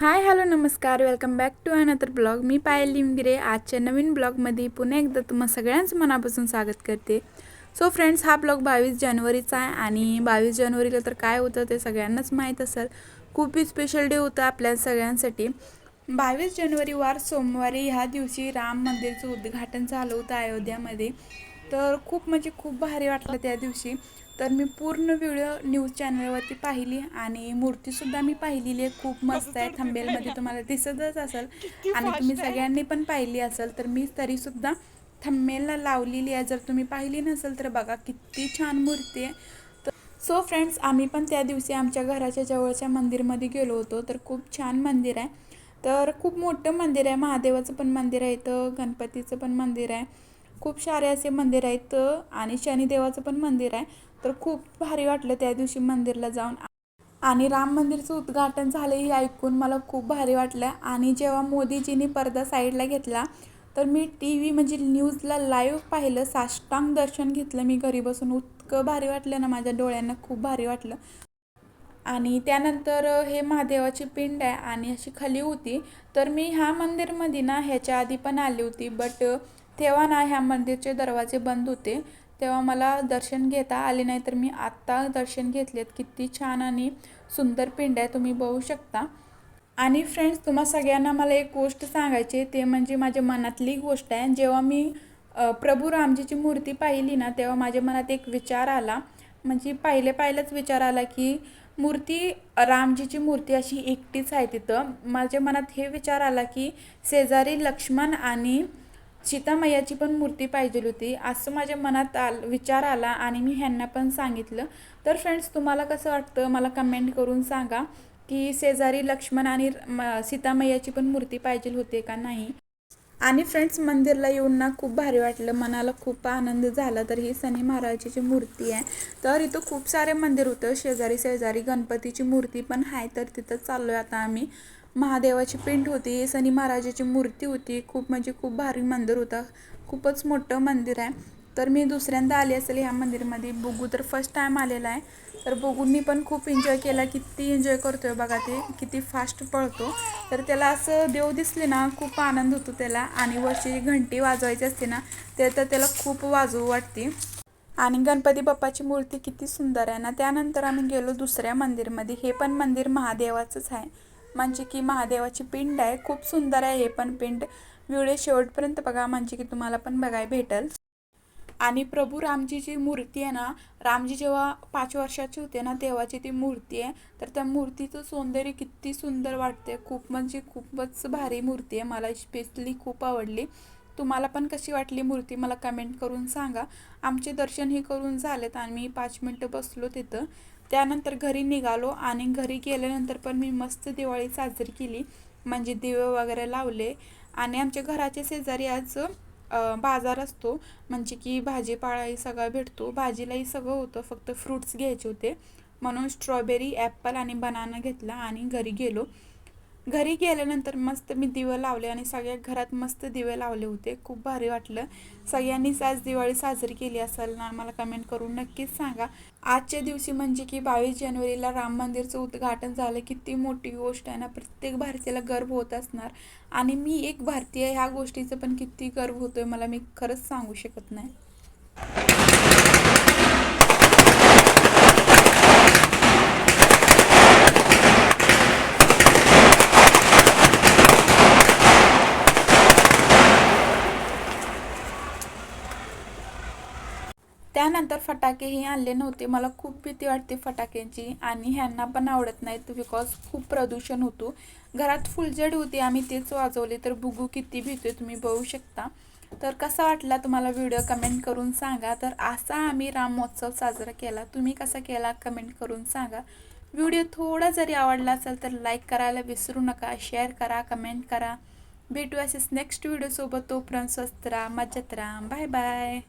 हाय hello नमस्कार welcome back to another blog मी पायल लिमगिरे. आजच्या नवीन ब्लॉगमध्ये पुन्हा एकदा तुम्हा सगळ्यांचं मनापासून स्वागत करते. सो फ्रेंड्स हा ब्लॉग बावीस जानेवारीचा आहे आणि बावीस जानेवारीला तर काय होतं ते सगळ्यांनाच माहीत असेल. खूप स्पेशल डे होतं आपल्या सगळ्यांसाठी. बावीस जानेवारी वार सोमवारी ह्या दिवशी राम मंदिरचं उद्घाटन झालं होतं अयोध्यामध्ये. तर खूप म्हणजे खूप भारी वाटलं त्या दिवशी. तर मी पूर्ण व्हिडिओ न्यूज चॅनलवरती पाहिली आणि मूर्तीसुद्धा मी पाहिलेली आहे. खूप मस्त आहे थंबेलमध्ये तुम्हाला दिसतच असेल. आणि तुम्ही सगळ्यांनी पण पाहिली असेल तर मी तरीसुद्धा थंबेलला लावलेली आहे. जर तुम्ही पाहिली नसेल तर बघा किती छान मूर्ती आहे. तर सो फ्रेंड्स आम्ही पण त्या दिवशी आमच्या घराच्या जवळच्या मंदिरमध्ये गेलो होतो. तर खूप छान मंदिर आहे. तर खूप मोठं मंदिर आहे. महादेवाचं पण मंदिर आहे इथं गणपतीचं पण मंदिर आहे. खूप सारे असे मंदिर आहेत आणि शनिदेवाचं पण मंदिर आहे. तर खूप भारी वाटलं त्या दिवशी मंदिरला जाऊन. आणि राम मंदिरचं उद्घाटन झालं हे ऐकून मला खूप भारी वाटलं. आणि जेव्हा मोदीजींनी पडदा साईडला घेतला तर मी टी व्ही म्हणजे न्यूजला लाईव्ह पाहिलं साष्टांग दर्शन घेतलं मी घरी बसून. इतकं भारी वाटलं ना माझ्या डोळ्यांना खूप भारी वाटलं. आणि त्यानंतर हे महादेवाची पिंड आहे आणि अशी खाली होती. तर मी ह्या मंदिरमध्ये ना ह्याच्या आधी पण आली होती बट तेव्हा ना ह्या मंदिरचे दरवाजे बंद होते. तेव्हा मला दर्शन घेता आले नाही तर मी आत्ता दर्शन घेतलेत. किती छान आणि सुंदर पिंड आहे तुम्ही बघू शकता. आणि फ्रेंड्स तुम्हा सगळ्यांना मला एक गोष्ट सांगायची ते म्हणजे माझ्या मनातली गोष्ट आहे. जेव्हा मी प्रभू रामजीची मूर्ती पाहिली ना तेव्हा माझ्या मनात एक विचार आला. म्हणजे पहिले पाहिलेच विचार आला की मूर्ती रामजीची मूर्ती अशी एकटीच आहे तिथं. माझ्या मनात हे विचार आला की शेजारी लक्ष्मण आणि सीतामय्याची पण मूर्ती पाहिजे होती. असं माझ्या मनात आल विचार आला आणि मी ह्यांना पण सांगितलं. तर फ्रेंड्स तुम्हाला कसं वाटतं? मला कमेंट करून सांगा की शेजारी लक्ष्मण आणि सीतामय्याची पण मूर्ती पाहिजे होते का नाही? आणि फ्रेंड्स मंदिरला येऊन ना खूप भारी वाटलं. मनाला खूप आनंद झाला. तर ही शनी महाराजाची मूर्ती आहे. तर इथं खूप सारे मंदिर होतं. शेजारी शेजारी गणपतीची मूर्ती पण आहे. तर तिथं चाललो आहे आता आम्ही. महादेवाची पेंट होती शनी महाराजाची मूर्ती होती. खूप म्हणजे खूप भारी मंदिर होतं. खूपच मोठं मंदिर आहे. तर मी दुसऱ्यांदा आले असेल ह्या मंदिरमध्ये. बघू तर फर्स्ट टाईम आलेला आहे. तर बघून पण खूप एन्जॉय केला. किती एन्जॉय करतोय बघा ते. किती फास्ट पळतो. तर त्याला असं देव दिसले ना खूप आनंद होतो त्याला. आणि वरची घंटी वाजवायची असते ना ते तर त्याला खूप वाजवू वाटते. आणि गणपती बाप्पाची मूर्ती किती सुंदर आहे ना. त्यानंतर आम्ही गेलो दुसऱ्या मंदिरमध्ये. हे पण मंदिर महादेवाचंच आहे. म्हणजे की महादेवाची पिंड आहे. खूप सुंदर आहे हे पण पिंड. व्हिडिओ शेवटपर्यंत बघा म्हणजे की तुम्हाला पण बघायला भेटेल. आणि प्रभू रामजीची मूर्ती आहे ना रामजी जेव्हा पाच वर्षाचे होते ना तेव्हाची ती मूर्ती आहे. तर त्या मूर्तीचं सौंदर्य किती सुंदर वाटते खूप म्हणजे खूपच भारी मूर्ती आहे. मला स्पेशली खूप आवडली. तुम्हाला पण कशी वाटली मूर्ती मला कमेंट करून सांगा. आमचे दर्शन हे करून झालेत आणि मी पाच मिनटं बसलो तिथं. त्यानंतर घरी निघालो आणि घरी गेल्यानंतर पण मी मस्त दिवाळी साजरी केली. म्हणजे दिवे वगैरे लावले आणि आमच्या घराच्या शेजारी आज बाजार असतो. म्हणजे की भाजीपाळाही सगळा भेटतो. भाजीलाही सगळं होतं. फक्त फ्रूट्स घ्यायचे होते. म्हणून स्ट्रॉबेरी ॲपल आणि बनाना घेतला आणि घरी गेलो. घरी गेल्यानंतर मस्त मी दिवे लावले आणि सगळ्या घरात मस्त दिवे लावले होते. खूप भारी वाटलं. सगळ्यांनीच आज दिवाळी साजरी केली असेल ना मला कमेंट करून नक्कीच सांगा. आजच्या दिवशी म्हणजे की बावीस जानेवारीला राम मंदिरचं उद्घाटन झालं. किती मोठी गोष्ट आहे ना. प्रत्येक भारतीयाला गर्व होत असणार. आणि मी एक भारतीय ह्या गोष्टीचं पण किती गर्व होतोय मला मी खरंच सांगू शकत नाही. त्यानंतर फटाकेही आणले नव्हते. मला खूप भीती वाटते फटाक्यांची आणि ह्यांना पण आवडत नाहीत बिकॉज खूप प्रदूषण होतो. घरात फुलझड होती आम्ही तेच वाजवले. तर बुगू किती भीतोय तुम्ही बघू शकता. तर कसा वाटला तुम्हाला व्हिडिओ? कमेंट करून सांगा. तर असा आम्ही राम महोत्सव साजरा केला. तुम्ही कसा केला? कमेंट करून सांगा. व्हिडिओ थोडा जरी आवडला असेल तर लाईक करायला विसरू नका. शेअर करा कमेंट करा. भेटू असेच नेक्स्ट व्हिडिओसोबत तोपर्यंत स्वस्त राहा मजेत राहा. Bye bye